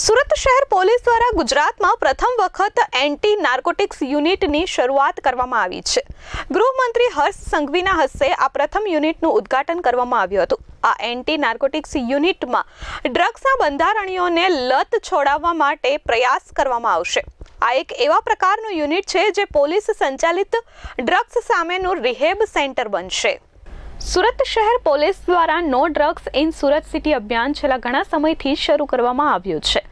સુરત શહેર પોલીસ દ્વારા ગુજરાતમાં પ્રથમ વખત એન્ટી નાર્કોટિક્સ યુનિટની શરૂઆત કરવામાં આવી છે. ગૃહમંત્રી હર્ષ સંઘવીના હસ્તે આ પ્રથમ યુનિટનું ઉદ્ઘાટન કરવામાં આવ્યું હતું. આ એન્ટી નાર્કોટિક્સ યુનિટમાં ડ્રગ્સના બંધારણીઓને લત છોડાવવા માટે પ્રયાસ કરવામાં આવશે. આ એક એવા પ્રકારનું યુનિટ છે જે પોલીસ સંચાલિત ડ્રગ્સ સામેનું રિહેબ સેન્ટર બનશે. સુરત શહેર પોલીસ દ્વારા no drugs in Surat city અભિયાન છેલ્લા ઘણા સમયથી શરૂ કરવામાં આવ્યું છે,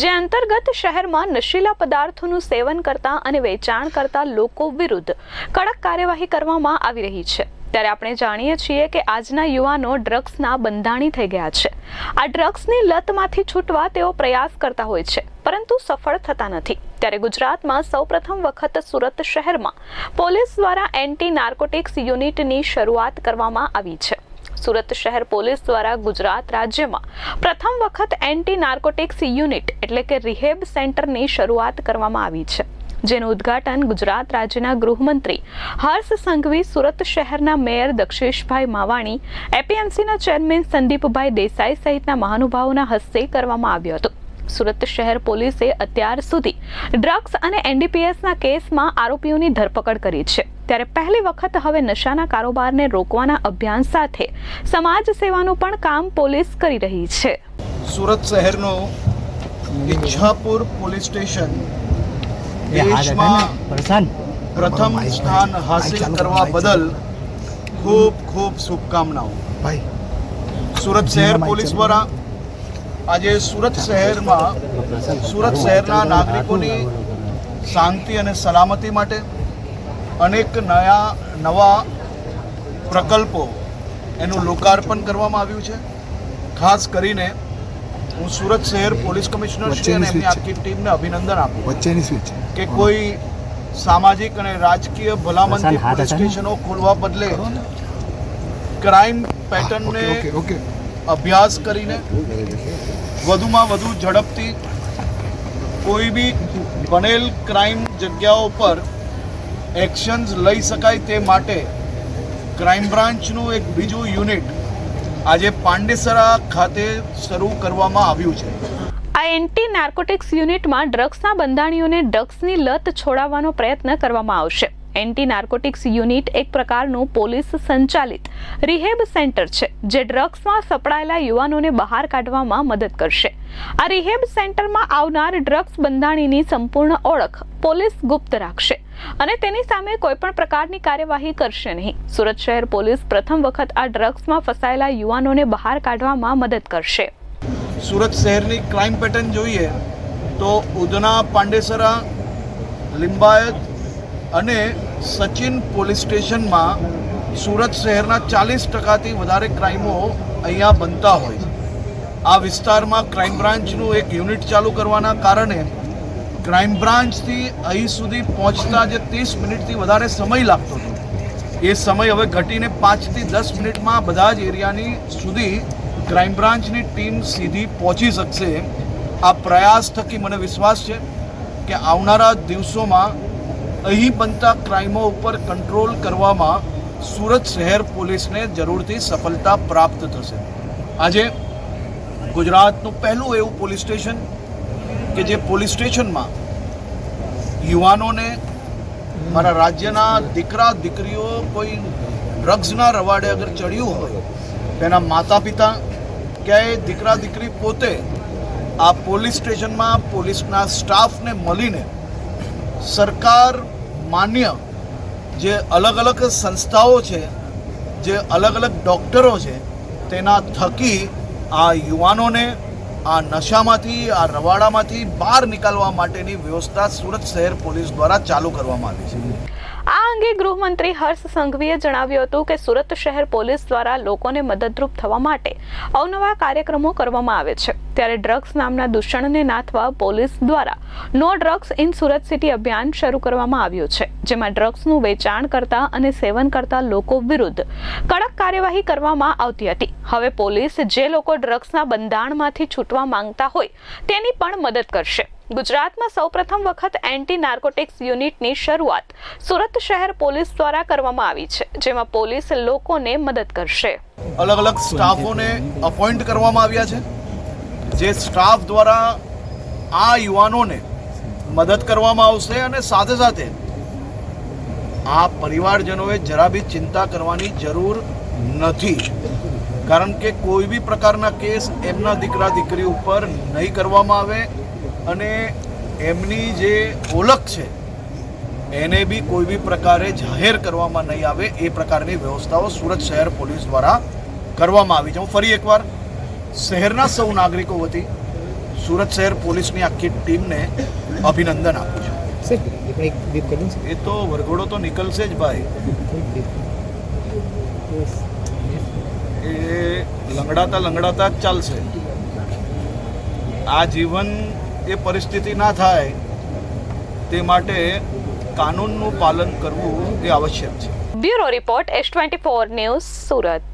જે અંતર્ગત શહેરમાં નશીલા પદાર્થોનું સેવન કરતા અને વેચાણ કરતા લોકો વિરુદ્ધ કડક કાર્યવાહી કરવામાં આવી રહી છે. ત્યારે આપણે જાણીએ છીએ કે આજના યુવાનો ડ્રગ્સના બંધાણી થઈ ગયા છે. આ ડ્રગ્સની લતમાંથી છૂટવા તેઓ પ્રયાસ કરતા હોય છે, પરંતુ સફળ થતા નથી. ત્યારે ગુજરાતમાં સૌપ્રથમ વખત સુરત શહેરમાં પોલીસ દ્વારા એન્ટી નાર્કોટિક્સ યુનિટની શરૂઆત કરવામાં આવી છે. સુરત શહેર પોલીસ દ્વારા ગુજરાત રાજ્યમાં પ્રથમ વખત એન્ટી નાર્કોટિક્સ યુનિટ એટલે કે રિહેબ સેન્ટરની શરૂઆત કરવામાં આવી છે. જેનું ઉદ્ઘાટન ગુજરાત રાજ્યના ગૃહમંત્રી હર્ષ સંઘવી સુરત શહેરના મેયર દક્ષેશભાઈ માવાણી, એપીએમસીના ચેરમેન સંદીપભાઈ દેસાઈ સહિતના મહાનુભાવોના હસ્તે કરવામાં આવ્યું હતું. સુરત શહેર પોલીસે અત્યાર સુધી ડ્રગ્સ અને એનડીપીએસના કેસમાં આરોપીઓની ધરપકડ કરી છે. ત્યારે પહેલી વખત હવે નશાના કારોબારને રોકવાના અભિયાન સાથે સમાજ સેવાનું પણ કામ પોલીસ કરી રહી છે. સુરત શહેરનું ઈચ્છાપુર પોલીસ સ્ટેશન દેશમાં પ્રથમ સ્થાન હાસિલ કરવા બદલ ખૂબ ખૂબ શુભકામનાઓ. ભાઈ સુરત શહેર પોલીસ દ્વારા આજે સુરત શહેરમાં સુરત શહેરના નાગરિકોની શાંતિ અને સલામતી માટે અનેક નયા નવા પ્રકલ્પો એનું લોકાર્પણ કરવામાં આવ્યું છે. ખાસ કરીને હું સુરત શહેર પોલીસ કમિશનર છું અને એમની આખી ટીમને અભિનંદન આપું વચ્ચેની સ્વિચ કે કોઈ સામાજિક અને રાજકીય ભલામણથી પોલીસ સ્ટેશનો ખોલવા બદલે ક્રાઇમ પેટર્નને અભ્યાસ કરીને વધુમાં વધુ ઝડપથી કોઈ બી બનેલ ક્રાઇમ જગ્યાઓ પર એક્શન્સ લઈ શકાય તે માટે ક્રાઇમ બ્રાન્ચનું એક બીજું યુનિટ આજે પાંડેસરા ખાતે શરૂ કરવામાં આવ્યું છે. આ એન્ટી નાર્કોટિક્સ યુનિટમાં ડ્રગ્સના બંધાણીઓને ડ્રગ્સની લત છોડાવવાનો પ્રયત્ન કરવામાં આવશે. એન્ટી નાર્કોટિક્સ યુનિટ એક પ્રકારનું પોલીસ સંચાલિત રિહેબ સેન્ટર છે, જે ડ્રગ્સમાં સપડાયેલા યુવાનોને બહાર કાઢવામાં મદદ કરશે. આ રિહેબ સેન્ટરમાં આવનાર ડ્રગ્સ બંધાણીની સંપૂર્ણ ઓળખ પોલીસ ગુપ્ત રાખશે. અને તેની સામે કોઈ પણ પ્રકારની કાર્યવાહી કરશે નહીં. સુરત શહેર પોલીસ પ્રથમ વખત આ ડ્રગ્સમાં ફસાયેલા યુવાનોને બહાર કાઢવામાં મદદ કરશે. સુરત શહેરની ક્રાઇમ પેટર્ન જોઈએ તો ઉધના પાંડેસરા, લિંબાયત અને સચિન પોલીસ સ્ટેશનમાં સુરત શહેરના ચાલીસ ટકાથી વધારે ક્રાઇમો અહીંયા બનતા હોય આ વિસ્તારમાં ક્રાઇમ બ્રાન્ચનું એક યુનિટ ચાલુ કરવાના કારણે ક્રાઇમ બ્રાન્ચથી અહીં સુધી પહોંચતા જે ત્રીસ મિનિટથી વધારે સમય લાગતો હતો. એ સમય હવે ઘટીને પાંચથી દસ મિનિટમાં બધા જ એરિયાની સુધી ક્રાઇમ બ્રાન્ચની ટીમ સીધી પહોંચી શકશે આ પ્રયાસ થકી મને વિશ્વાસ છે કે આવનારા દિવસોમાં અહીં બનતા ક્રાઇમો ઉપર કંટ્રોલ કરવામાં સુરત શહેર પોલીસને જરૂરથી સફળતા પ્રાપ્ત થશે. આજે ગુજરાતનું પહેલું એવું પોલીસ સ્ટેશન કે જે પોલીસ સ્ટેશનમાં યુવાનોને મારા રાજ્યના દીકરા, દીકરીઓ કોઈ ડ્રગ્સના રવાડે અગર ચડ્યું હોય, તેના માતા પિતા ક્યાંય દીકરા, દીકરી પોતે આ પોલીસ સ્ટેશનમાં પોલીસના સ્ટાફને મળીને સરકાર માન્ય જે અલગ અલગ સંસ્થાઓ છે, જે અલગ અલગ ડૉક્ટરો છે, તેના થકી આ યુવાનોને આ નશામાંથી, આ રવાડામાંથી બહાર નીકળવા માટેની વ્યવસ્થા સુરત શહેર પોલીસ દ્વારા ચાલુ કરવામાં આવી છે. અંગે ગૃહમંત્રી હર્ષ સંઘવીએ જણાવ્યું હતું કે સુરત શહેર પોલીસ દ્વારા લોકોને મદદરૂપ થવા માટે અવનવા કાર્યક્રમો કરવામાં આવે છે. ત્યારે ડ્રગ્સ નામના દૂષણને નાથવા પોલીસ દ્વારા no drugs in Surat city અભિયાન શરૂ કરવામાં આવ્યું છે, જેમાં ડ્રગ્સનું વેચાણ કરતા અને સેવન કરતા લોકો વિરુદ્ધ કડક કાર્યવાહી કરવામાં આવતી હતી. હવે પોલીસ જે લોકો ડ્રગ્સના બંધાણમાંથી છૂટવા માંગતા હોય તેની પણ મદદ કરશે. ગુજરાતમાં સૌપ્રથમ વખત એન્ટી નાર્કોટિક્સ યુનિટની શરૂઆત સુરત શહેર પોલીસ દ્વારા કરવામાં આવી છે, જેમાં પોલીસ લોકોને મદદ કરશે. અલગ અલગ સ્ટાફોને અપોઇન્ટ કરવામાં આવ્યા છે, જે સ્ટાફ દ્વારા આ યુવાનોને મદદ કરવામાં આવશે અને સાથે સાથે આ પરિવારજનોએ જરા બી ચિંતા કરવાની જરૂર નથી, કારણ કે કોઈ બી પ્રકારના કેસ એમના દીકરા દીકરી ઉપર નહીં કરવામાં આવે અને એમની જે ઓળખ છે એને બી કોઈ બી પ્રકારે જાહેર કરવામાં નહીં આવે એ પ્રકારની વ્યવસ્થાઓ સુરત શહેર પોલીસ દ્વારા કરવામાં આવી છે. હું ફરી એકવાર શહેરના સૌ નાગરિકો વતી સુરત શહેર પોલીસની આખી ટીમને અભિનંદન આપું છું. એ તો વરઘોડો તો નીકળશે જ ભાઈ. એ લંગડાતા લંગડાતા જ ચાલશે. આ જીવન એ પરિસ્થિતિ ના થાય, તે માટે કાનૂનનું પાલન કરવું એ આવશ્યક છે. Bureau report S twenty four news Surat.